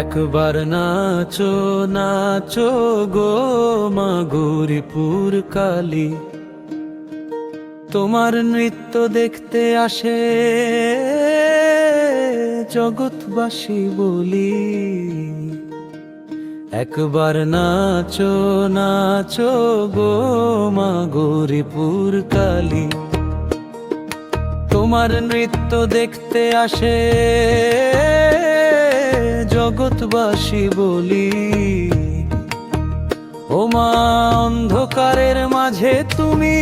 একবার নাচো নাচো গো মা গৌরীপুর কালী। তোমার নৃত্য দেখতে আসে, জগৎবাসী বলি। একবার নাচো নাচো গো মা গৌরীপুর কালী। তোমার নৃত্য দেখতে আসে জগৎবাসী বলি ও মা অন্ধকারের মাঝে তুমি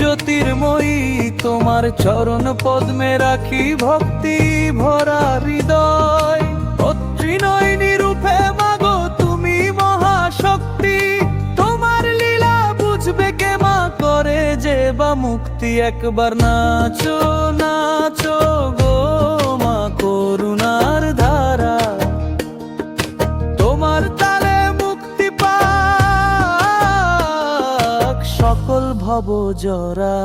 জ্যোতির্ময়ী, তোমার চরণ পদ্মে রাখি ভক্তি ভরা হৃদয়। অত্রিনয়নী রূপে মাগো তুমি মহাশক্তি, তোমার লীলা বুঝবে কে মা করে যে বা মুক্তি একবার নাচো নাচো ভব জরা।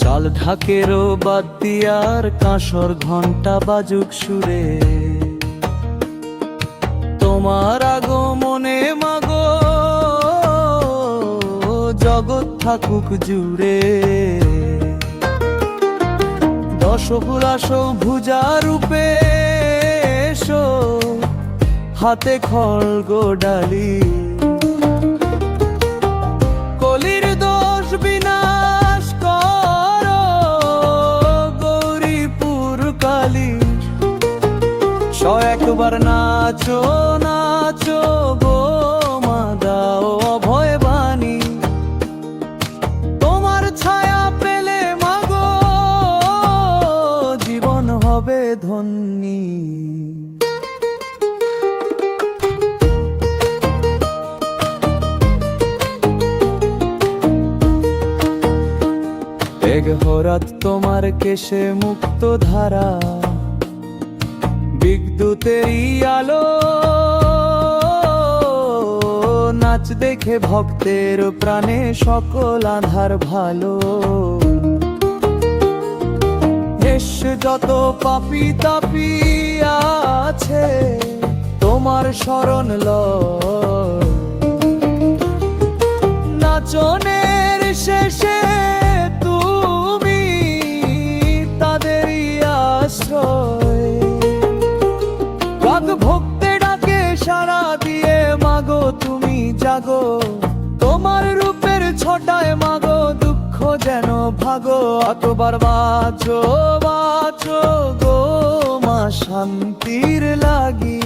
চাল ঢাকেরও বাদ দিয়ার কাঁসর ঘণ্টা বাজুক সুরে। তোমার আগমনে মাগো, জগৎ থাকুক জুড়ে। দশ হুলাস ভুজা রূপে এসো, হাতে খড়গ ডালি। কলির দোষ বিনাশ কর গৌরীপুর কালী। স একবার নাচো নাচো গো হরাত তোমার কেশে মুক্ত ধারা বিদ্যুতেরই আলো নাচ দেখে ভক্তের প্রাণে সকল আধার ভালো। এস যত পাপি তাপি আছে, তোমার শরণ লয়। নাচনের শেষে তুমি তাদেরই আশ্রয়। ভক্তে ডাকে সারা দিয়ে, মাগো, তুমি জাগো। তোমার রূপের ছটায়, মাগো, দুঃখ যেন ভাগো। অতবার মা শান্তির লাগি।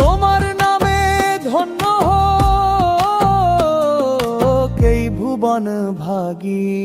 তোমার নামে ধন্য হোক এই ভুবন ভাগী।